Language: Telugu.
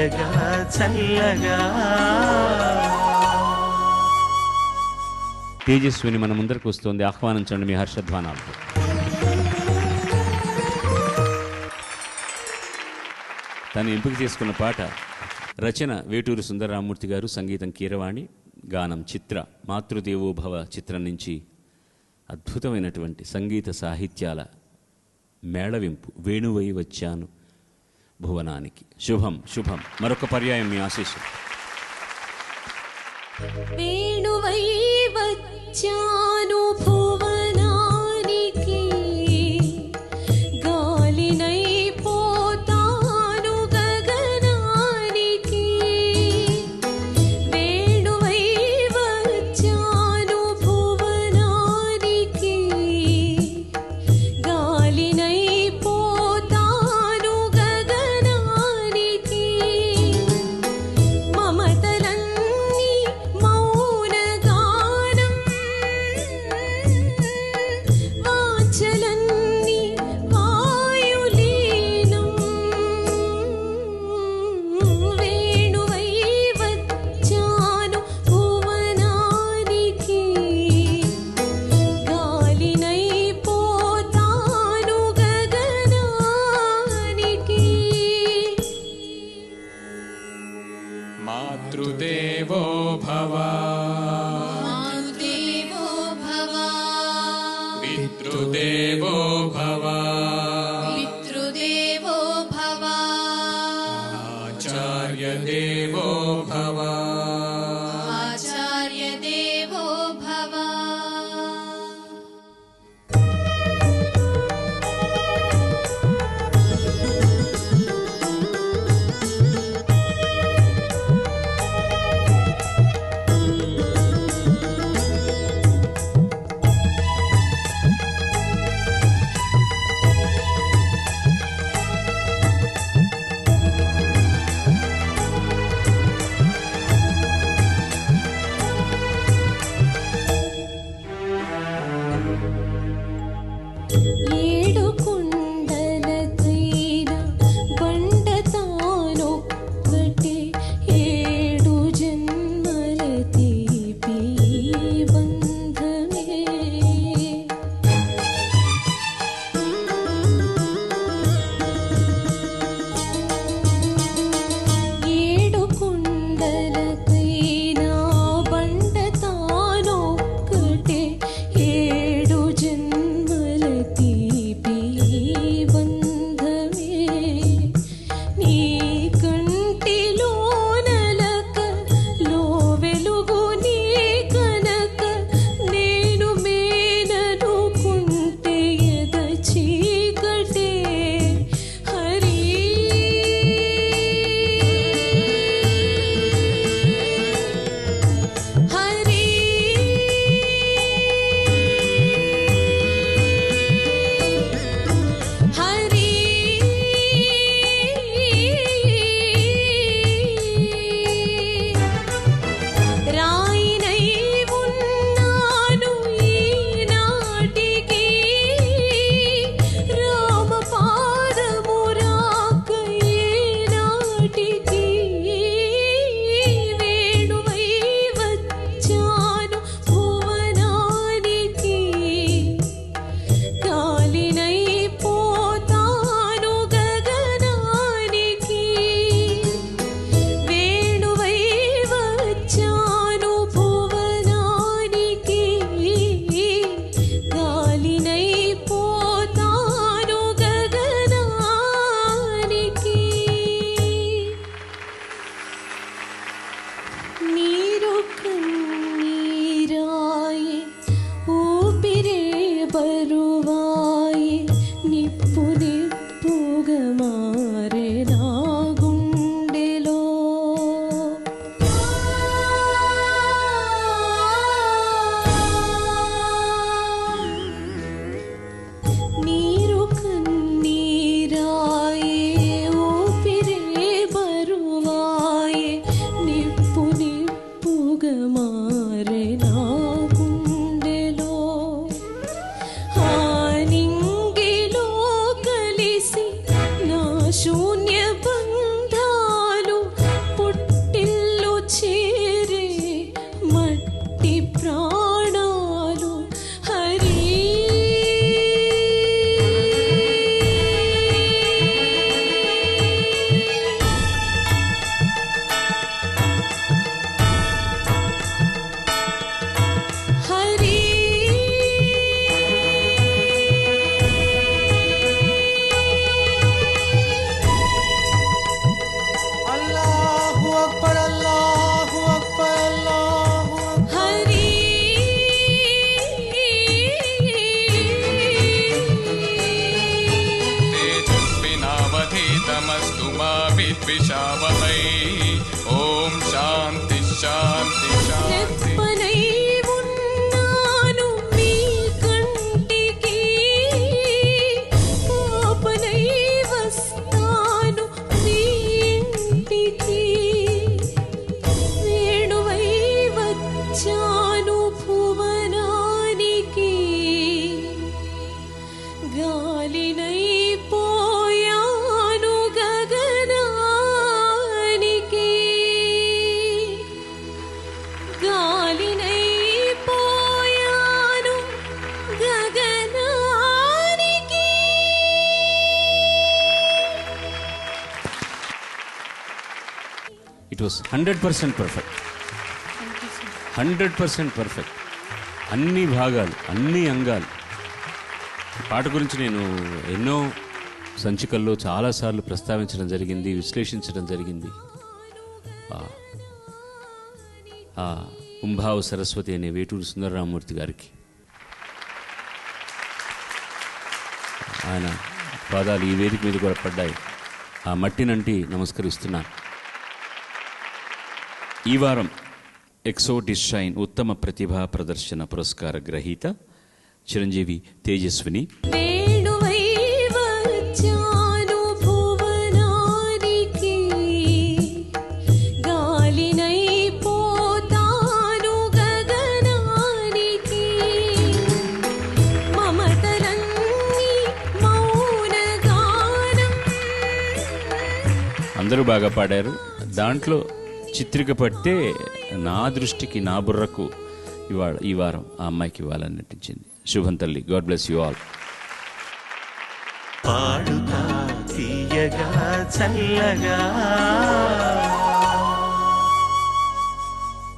తీయగా చల్లగా. తేజస్విని మన ముందరకు వస్తుంది. ఆహ్వానించండి మీ హర్షధ్వానాలతో తను ఎంపిక చేసుకున్న పాట రచన వేటూరు సుందరరామూర్తి గారు సంగీతం కీరవాణి గానం చిత్ర మాతృదేవోభవ చిత్రం నుంచి అద్భుతమైనటువంటి సంగీత సాహిత్యాల మేళవింపు వేణువై వచ్చాను. భువనానికి. శుభం శుభం. మరొక పర్యాయం మీ ఆశీస్సు. వేణువై వచ్చాను yandevo claro. It was hundred percent perfect. Hundred percent perfect. అన్ని భాగాలు అన్ని అంగాలు. పాట గురించి నేను ఎన్నో సంచికల్లో చాలాసార్లు ప్రస్తావించడం జరిగింది విశ్లేషించడం జరిగింది. కుంభావ సరస్వతి అనే వేటూరు సుందరరామూర్తి గారికి. ఆయన పాదాలు ఈ వేదిక మీద కూడా పడ్డాయి. ఆ మట్టినంటి నమస్కరిస్తున్నాను. ఈ వారం ఎక్సో డిషైన్ ఉత్తమ ప్రతిభా ప్రదర్శన పురస్కార గ్రహీత చిరంజీవి తేజస్విని. అందరూ బాగా పాడారు. దాంట్లో చిత్రికపడితే నా దృష్టికి నా బుర్రకు ఇవాళ ఈ వారం ఆ అమ్మాయికి ఇవ్వాలని నటించింది. శుభం తల్లి. గాడ్ బ్లెస్ యు ఆల్ పాడుతా తీయగా చల్లగా.